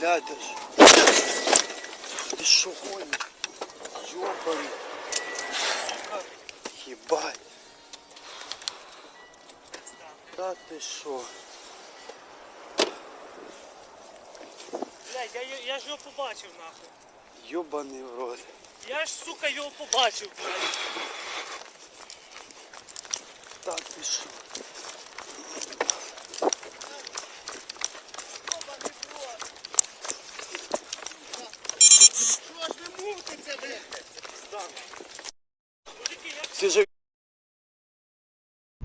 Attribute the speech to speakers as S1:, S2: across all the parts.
S1: Глядь ж. Ти що гониш? Йобаний. Сука. Єбать. Та ти що?
S2: Блядь, я, я, ж його побачив нахуй.
S1: Йобаний в рот.
S2: Я ж, сука, його побачив, блядь.
S1: Та ти що?
S3: Що ж ви мутите, блядь?
S1: Це же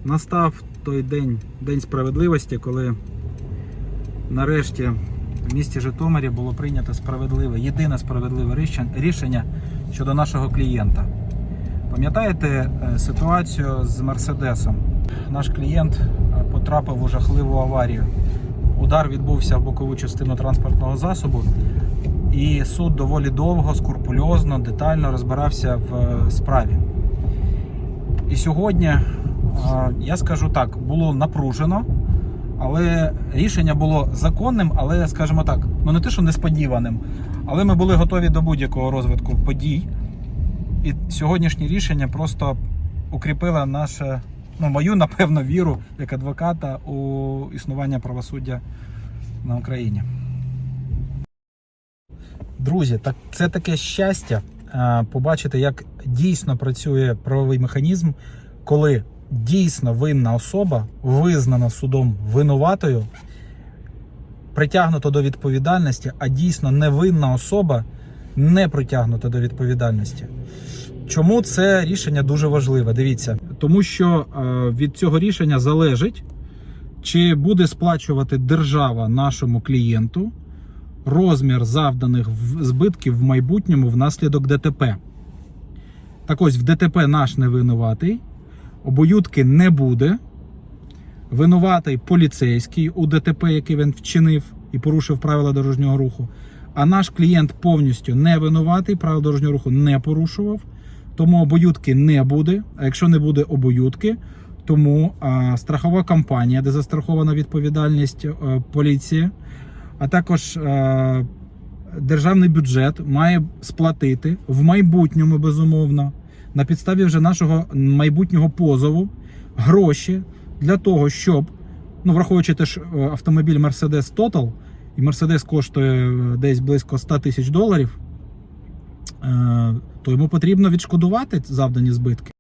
S4: Настав той день, день справедливості, коли нарешті в місті Житомирі було прийнято справедливе, єдине справедливе рішення щодо нашого клієнта. Пам'ятаєте е, ситуацію з Мерседесом? Наш клієнт е, потрапив у жахливу аварію. Удар відбувся в бокову частину транспортного засобу, і суд доволі довго, скрупульозно, детально розбирався в е, справі. І сьогодні, е, я скажу так, було напружено, але рішення було законним, але, скажімо так, ну не те, що несподіваним, але ми були готові до будь-якого розвитку подій. І сьогоднішнє рішення просто укріпило наше, ну, мою, напевно, віру як адвоката у існування правосуддя на Україні. Друзі, так це таке щастя е, побачити, як дійсно працює правовий механізм, коли дійсно винна особа визнана судом винуватою, притягнута до відповідальності, а дійсно невинна особа не притягнута до відповідальності. Чому це рішення дуже важливе? Дивіться, тому що е, від цього рішення залежить, чи буде сплачувати держава нашому клієнту розмір завданих збитків в майбутньому внаслідок ДТП. Так ось в ДТП наш не винуватий, обоюдки не буде. Винуватий поліцейський у ДТП, який він вчинив і порушив правила дорожнього руху. А наш клієнт повністю не винуватий, правила дорожнього руху не порушував, тому обоюдки не буде. А якщо не буде обоюдки, тому а, страхова компанія, де застрахована відповідальність е, поліції, а також е, державний бюджет має сплатити в майбутньому, безумовно, на підставі вже нашого майбутнього позову гроші для того, щоб, ну, враховуючи теж е, автомобіль Mercedes Total, і Mercedes коштує е, десь близько 100 тисяч доларів, е, то йому потрібно відшкодувати завдані збитки.